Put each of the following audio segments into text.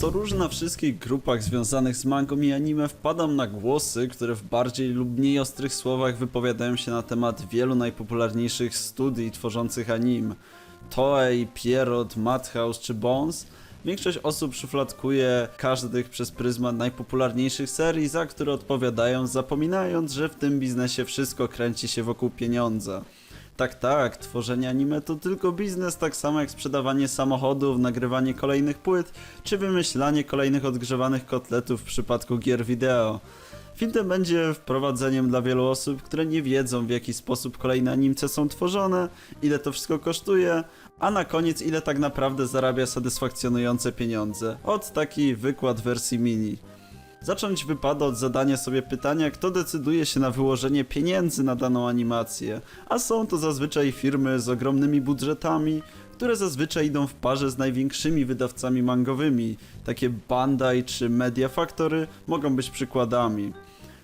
Co róż na wszystkich grupach związanych z mangą i anime wpadam na głosy, które w bardziej lub mniej ostrych słowach wypowiadają się na temat wielu najpopularniejszych studii tworzących anim. Toei, Pierrot, Madhouse czy Bones. Większość osób szufladkuje każdych przez pryzmat najpopularniejszych serii, za które odpowiadają, zapominając, że w tym biznesie wszystko kręci się wokół pieniądza. Tak, tak, tworzenie anime to tylko biznes, tak samo jak sprzedawanie samochodów, nagrywanie kolejnych płyt, czy wymyślanie kolejnych odgrzewanych kotletów w przypadku gier wideo. Film ten będzie wprowadzeniem dla wielu osób, które nie wiedzą w jaki sposób kolejne animce są tworzone, ile to wszystko kosztuje, a na koniec ile tak naprawdę zarabia satysfakcjonujące pieniądze. Od taki wykład wersji mini. Zacząć wypada od zadania sobie pytania, kto decyduje się na wyłożenie pieniędzy na daną animację, a są to zazwyczaj firmy z ogromnymi budżetami, które zazwyczaj idą w parze z największymi wydawcami mangowymi. Takie Bandai czy Media Factory mogą być przykładami.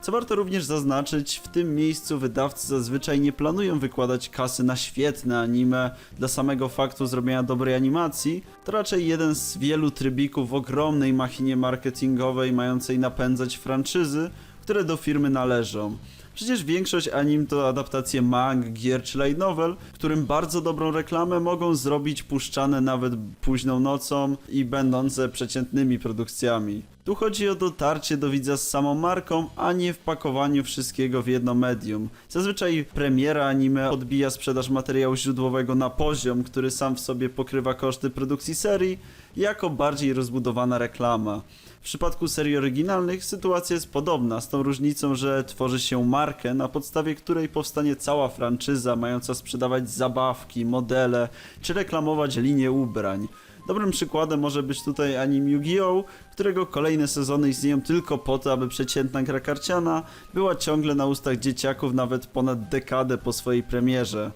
Co warto również zaznaczyć, w tym miejscu wydawcy zazwyczaj nie planują wykładać kasy na świetne anime dla samego faktu zrobienia dobrej animacji, to raczej jeden z wielu trybików w ogromnej machinie marketingowej mającej napędzać franczyzy, które do firmy należą. Przecież większość anim to adaptacje mang, gier czy light novel, którym bardzo dobrą reklamę mogą zrobić puszczane nawet późną nocą i będące przeciętnymi produkcjami. Tu chodzi o dotarcie do widza z samą marką, a nie wpakowaniu wszystkiego w jedno medium. Zazwyczaj premiera anime odbija sprzedaż materiału źródłowego na poziom, który sam w sobie pokrywa koszty produkcji serii, jako bardziej rozbudowana reklama. W przypadku serii oryginalnych sytuacja jest podobna, z tą różnicą, że tworzy się markę, na podstawie której powstanie cała franczyza mająca sprzedawać zabawki, modele czy reklamować linię ubrań. Dobrym przykładem może być tutaj anime Yu-Gi-Oh!, którego kolejne sezony istnieją tylko po to, aby przeciętna gra karciana była ciągle na ustach dzieciaków nawet ponad dekadę po swojej premierze.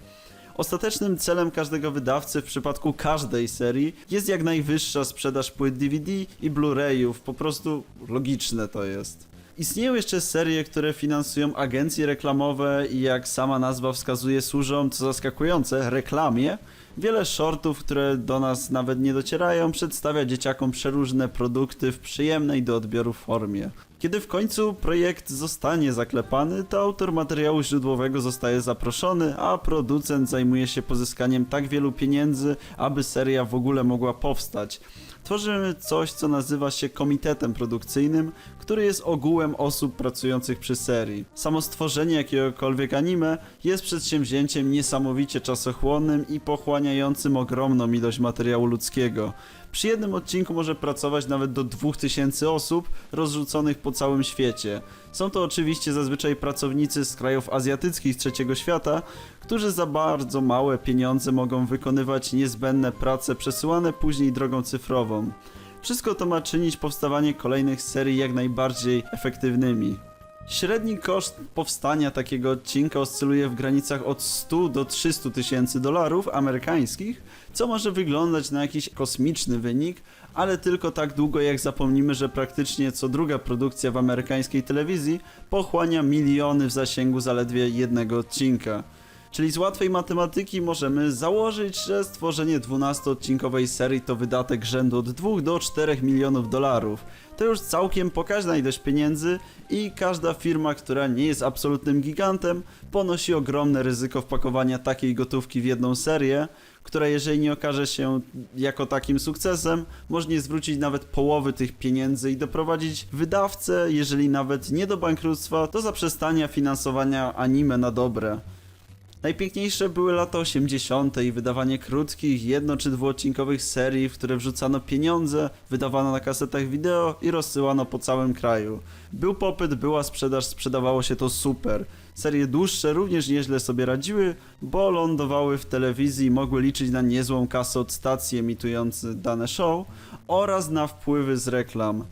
Ostatecznym celem każdego wydawcy w przypadku każdej serii jest jak najwyższa sprzedaż płyt DVD i Blu-rayów, po prostu logiczne to jest. Istnieją jeszcze serie, które finansują agencje reklamowe i jak sama nazwa wskazuje służą, co zaskakujące, reklamie. Wiele shortów, które do nas nawet nie docierają, przedstawia dzieciakom przeróżne produkty w przyjemnej do odbioru formie. Kiedy w końcu projekt zostanie zaklepany, to autor materiału źródłowego zostaje zaproszony, a producent zajmuje się pozyskaniem tak wielu pieniędzy, aby seria w ogóle mogła powstać. Tworzymy coś, co nazywa się komitetem produkcyjnym, który jest ogółem osób pracujących przy serii. Samo stworzenie jakiegokolwiek anime jest przedsięwzięciem niesamowicie czasochłonnym i pochłaniającym ogromną ilość materiału ludzkiego. Przy jednym odcinku może pracować nawet do 2000 osób rozrzuconych po całym świecie. Są to oczywiście zazwyczaj pracownicy z krajów azjatyckich trzeciego świata, którzy za bardzo małe pieniądze mogą wykonywać niezbędne prace przesyłane później drogą cyfrową. Wszystko to ma czynić powstawanie kolejnych serii jak najbardziej efektywnymi. Średni koszt powstania takiego odcinka oscyluje w granicach od 100 do 300 tysięcy dolarów amerykańskich, co może wyglądać na jakiś kosmiczny wynik, ale tylko tak długo jak zapomnimy, że praktycznie co druga produkcja w amerykańskiej telewizji pochłania miliony w zasięgu zaledwie jednego odcinka. Czyli z łatwej matematyki możemy założyć, że stworzenie 12-odcinkowej serii to wydatek rzędu od 2 do 4 milionów dolarów. To już całkiem pokaźna ilość pieniędzy i każda firma, która nie jest absolutnym gigantem, ponosi ogromne ryzyko wpakowania takiej gotówki w jedną serię, która jeżeli nie okaże się jako takim sukcesem, może nie zwrócić nawet połowy tych pieniędzy i doprowadzić wydawcę, jeżeli nawet nie do bankructwa, do zaprzestania finansowania anime na dobre. Najpiękniejsze były lata 80. i wydawanie krótkich, jedno czy dwuodcinkowych serii, w które wrzucano pieniądze, wydawano na kasetach wideo i rozsyłano po całym kraju. Był popyt, była sprzedaż, sprzedawało się to super. Serie dłuższe również nieźle sobie radziły, bo lądowały w telewizji i mogły liczyć na niezłą kasę od stacji emitujących dane show oraz na wpływy z reklam.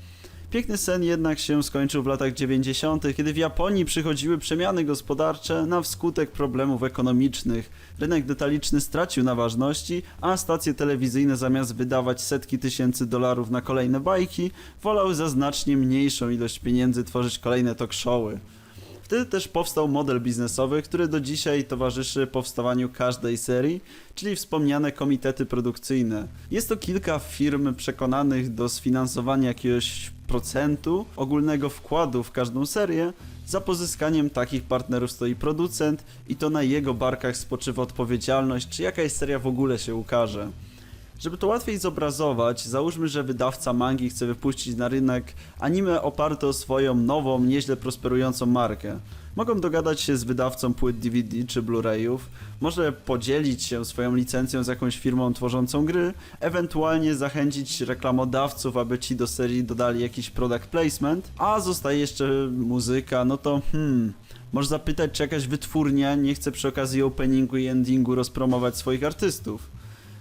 Piękny sen jednak się skończył w latach 90., kiedy w Japonii przychodziły przemiany gospodarcze na wskutek problemów ekonomicznych. Rynek detaliczny stracił na ważności, a stacje telewizyjne zamiast wydawać setki tysięcy dolarów na kolejne bajki, wolały za znacznie mniejszą ilość pieniędzy tworzyć kolejne talk showy. Wtedy też powstał model biznesowy, który do dzisiaj towarzyszy powstawaniu każdej serii, czyli wspomniane komitety produkcyjne. Jest to kilka firm przekonanych do sfinansowania jakiegoś procentu ogólnego wkładu w każdą serię. Za pozyskaniem takich partnerów stoi producent i to na jego barkach spoczywa odpowiedzialność, czy jakaś seria w ogóle się ukaże. Żeby to łatwiej zobrazować, załóżmy, że wydawca mangi chce wypuścić na rynek anime oparte o swoją nową, nieźle prosperującą markę. Mogą dogadać się z wydawcą płyt DVD czy Blu-rayów, może podzielić się swoją licencją z jakąś firmą tworzącą gry, ewentualnie zachęcić reklamodawców, aby ci do serii dodali jakiś product placement, a zostaje jeszcze muzyka, no to hmm... Możesz zapytać, czy jakaś wytwórnia nie chce przy okazji openingu i endingu rozpromować swoich artystów.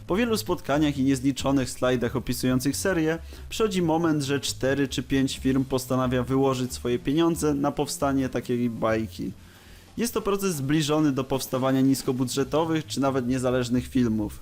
Po wielu spotkaniach i niezliczonych slajdach opisujących serię, przychodzi moment, że 4 czy 5 firm postanawia wyłożyć swoje pieniądze na powstanie takiej bajki. Jest to proces zbliżony do powstawania niskobudżetowych czy nawet niezależnych filmów.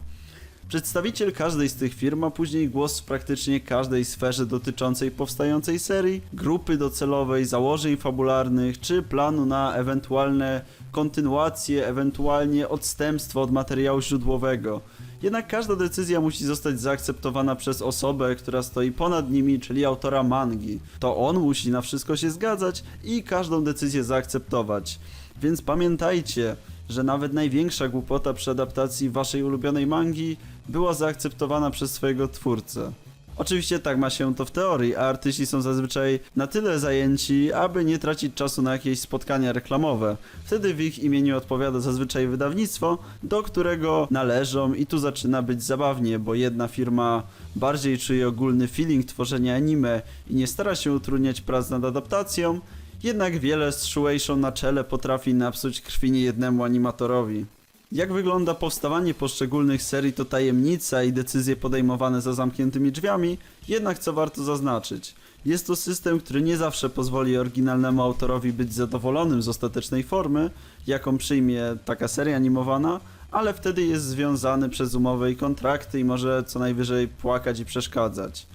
Przedstawiciel każdej z tych firm ma później głos w praktycznie każdej sferze dotyczącej powstającej serii, grupy docelowej, założeń fabularnych czy planu na ewentualne kontynuacje, ewentualnie odstępstwo od materiału źródłowego. Jednak każda decyzja musi zostać zaakceptowana przez osobę, która stoi ponad nimi, czyli autora mangi. To on musi na wszystko się zgadzać i każdą decyzję zaakceptować. Więc pamiętajcie, że nawet największa głupota przy adaptacji waszej ulubionej mangi była zaakceptowana przez swojego twórcę. Oczywiście tak ma się to w teorii, a artyści są zazwyczaj na tyle zajęci, aby nie tracić czasu na jakieś spotkania reklamowe. Wtedy w ich imieniu odpowiada zazwyczaj wydawnictwo, do którego należą i tu zaczyna być zabawnie, bo jedna firma bardziej czuje ogólny feeling tworzenia anime i nie stara się utrudniać prac nad adaptacją, jednak wiele z na czele potrafi napsuć krwi niejednemu animatorowi. Jak wygląda powstawanie poszczególnych serii to tajemnica i decyzje podejmowane za zamkniętymi drzwiami, jednak co warto zaznaczyć. Jest to system, który nie zawsze pozwoli oryginalnemu autorowi być zadowolonym z ostatecznej formy, jaką przyjmie taka seria animowana, ale wtedy jest związany przez umowy i kontrakty i może co najwyżej płakać i przeszkadzać.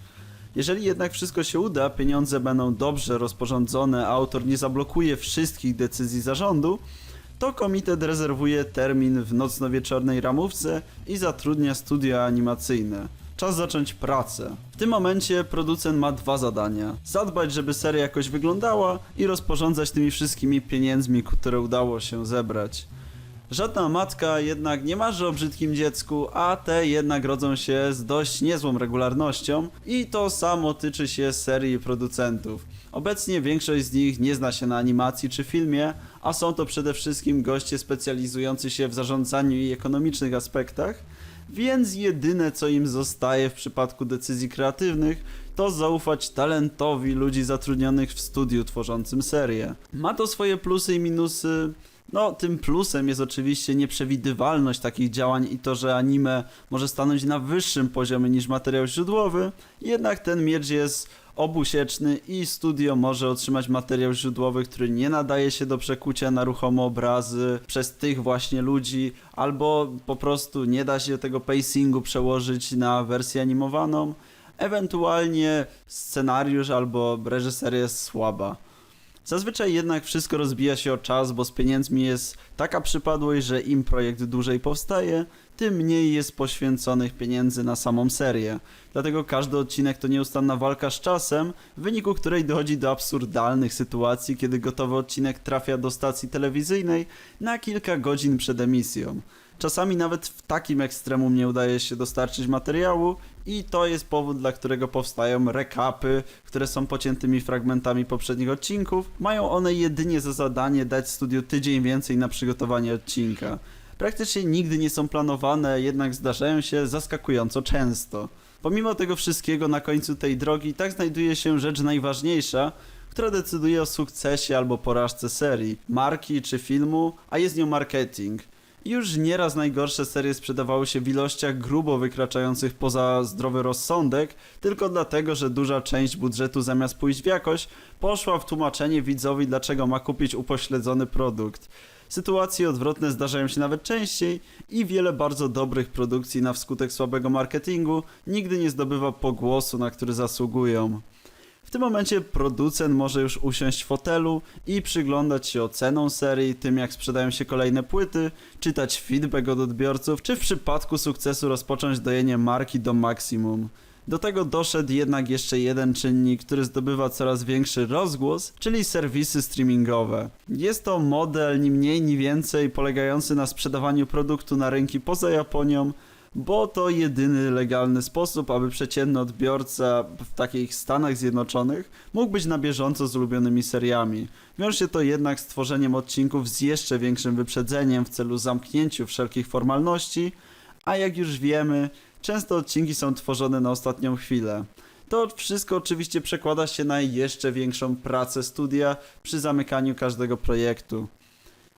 Jeżeli jednak wszystko się uda, pieniądze będą dobrze rozporządzone, a autor nie zablokuje wszystkich decyzji zarządu, to komitet rezerwuje termin w nocno-wieczornej ramówce i zatrudnia studia animacyjne. Czas zacząć pracę. W tym momencie producent ma dwa zadania: zadbać, żeby seria jakoś wyglądała i rozporządzać tymi wszystkimi pieniędzmi, które udało się zebrać. Żadna matka jednak nie marzy o brzydkim dziecku, a te jednak rodzą się z dość niezłą regularnością i to samo tyczy się serii producentów. Obecnie większość z nich nie zna się na animacji czy filmie, a są to przede wszystkim goście specjalizujący się w zarządzaniu i ekonomicznych aspektach, więc jedyne co im zostaje w przypadku decyzji kreatywnych to zaufać talentowi ludzi zatrudnionych w studiu tworzącym serię. Ma to swoje plusy i minusy. No, tym plusem jest oczywiście nieprzewidywalność takich działań i to, że anime może stanąć na wyższym poziomie niż materiał źródłowy, jednak ten miecz jest obusieczny i studio może otrzymać materiał źródłowy, który nie nadaje się do przekucia na ruchome obrazy przez tych właśnie ludzi, albo po prostu nie da się tego pacingu przełożyć na wersję animowaną. Ewentualnie scenariusz albo reżyseria jest słaba. Zazwyczaj jednak wszystko rozbija się o czas, bo z pieniędzmi jest taka przypadłość, że im projekt dłużej powstaje, tym mniej jest poświęconych pieniędzy na samą serię. Dlatego każdy odcinek to nieustanna walka z czasem, w wyniku której dochodzi do absurdalnych sytuacji, kiedy gotowy odcinek trafia do stacji telewizyjnej na kilka godzin przed emisją. Czasami nawet w takim ekstremum nie udaje się dostarczyć materiału i to jest powód, dla którego powstają rekapy, które są pociętymi fragmentami poprzednich odcinków. Mają one jedynie za zadanie dać studiu tydzień więcej na przygotowanie odcinka. Praktycznie nigdy nie są planowane, jednak zdarzają się zaskakująco często. Pomimo tego wszystkiego na końcu tej drogi tak znajduje się rzecz najważniejsza, która decyduje o sukcesie albo porażce serii, marki czy filmu, a jest nią marketing. Już nieraz najgorsze serie sprzedawały się w ilościach grubo wykraczających poza zdrowy rozsądek, tylko dlatego, że duża część budżetu zamiast pójść w jakość, poszła w tłumaczenie widzowi, dlaczego ma kupić upośledzony produkt. Sytuacje odwrotne zdarzają się nawet częściej i wiele bardzo dobrych produkcji na wskutek słabego marketingu nigdy nie zdobywa pogłosu, na który zasługują. W tym momencie producent może już usiąść w fotelu i przyglądać się oceną serii, tym jak sprzedają się kolejne płyty, czytać feedback od odbiorców, czy w przypadku sukcesu rozpocząć dojenie marki do maksimum. Do tego doszedł jednak jeszcze jeden czynnik, który zdobywa coraz większy rozgłos, czyli serwisy streamingowe. Jest to model ni mniej ni więcej polegający na sprzedawaniu produktu na rynki poza Japonią, bo to jedyny legalny sposób, aby przeciętny odbiorca w takich Stanach Zjednoczonych mógł być na bieżąco z ulubionymi seriami. Wiąże się to jednak z tworzeniem odcinków z jeszcze większym wyprzedzeniem w celu zamknięciu wszelkich formalności, a jak już wiemy, często odcinki są tworzone na ostatnią chwilę. To wszystko oczywiście przekłada się na jeszcze większą pracę studia przy zamykaniu każdego projektu.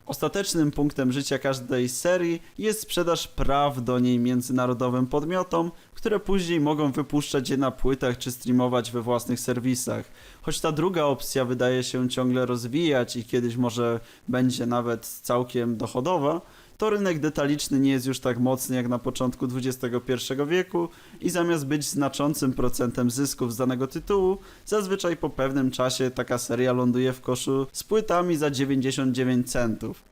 Ostatecznym punktem życia każdej serii jest sprzedaż praw do niej międzynarodowym podmiotom, które później mogą wypuszczać je na płytach czy streamować we własnych serwisach. Choć ta druga opcja wydaje się ciągle rozwijać i kiedyś może będzie nawet całkiem dochodowa, to rynek detaliczny nie jest już tak mocny jak na początku XXI wieku i zamiast być znaczącym procentem zysków z danego tytułu, zazwyczaj po pewnym czasie taka seria ląduje w koszu z płytami za 99 centów.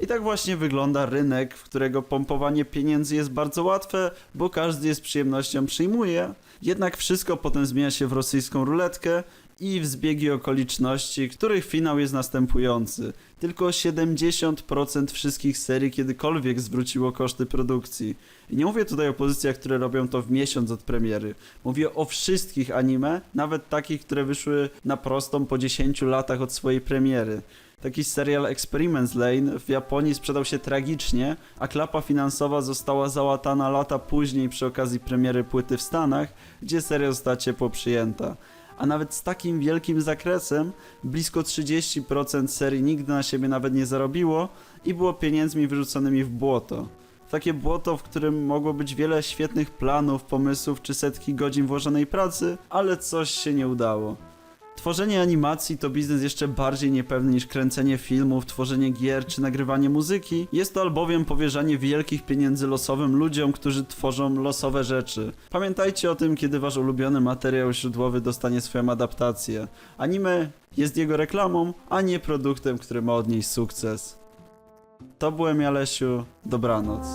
I tak właśnie wygląda rynek, w którego pompowanie pieniędzy jest bardzo łatwe, bo każdy je z przyjemnością przyjmuje. Jednak wszystko potem zmienia się w rosyjską ruletkę i w zbiegi okoliczności, których finał jest następujący. Tylko 70% wszystkich serii kiedykolwiek zwróciło koszty produkcji. I nie mówię tutaj o pozycjach, które robią to w miesiąc od premiery. Mówię o wszystkich anime, nawet takich, które wyszły na prostą po 10 latach od swojej premiery. Taki serial Experiments Lane w Japonii sprzedał się tragicznie, a klapa finansowa została załatana lata później przy okazji premiery płyty w Stanach, gdzie seria została ciepło przyjęta. A nawet z takim wielkim zakresem, blisko 30% serii nigdy na siebie nawet nie zarobiło i było pieniędzmi wyrzuconymi w błoto. Takie błoto, w którym mogło być wiele świetnych planów, pomysłów czy setki godzin włożonej pracy, ale coś się nie udało. Tworzenie animacji to biznes jeszcze bardziej niepewny niż kręcenie filmów, tworzenie gier czy nagrywanie muzyki. Jest to albowiem powierzanie wielkich pieniędzy losowym ludziom, którzy tworzą losowe rzeczy. Pamiętajcie o tym, kiedy wasz ulubiony materiał źródłowy dostanie swoją adaptację. Anime jest jego reklamą, a nie produktem, który ma odnieść sukces. To byłem Jalesiu, dobranoc.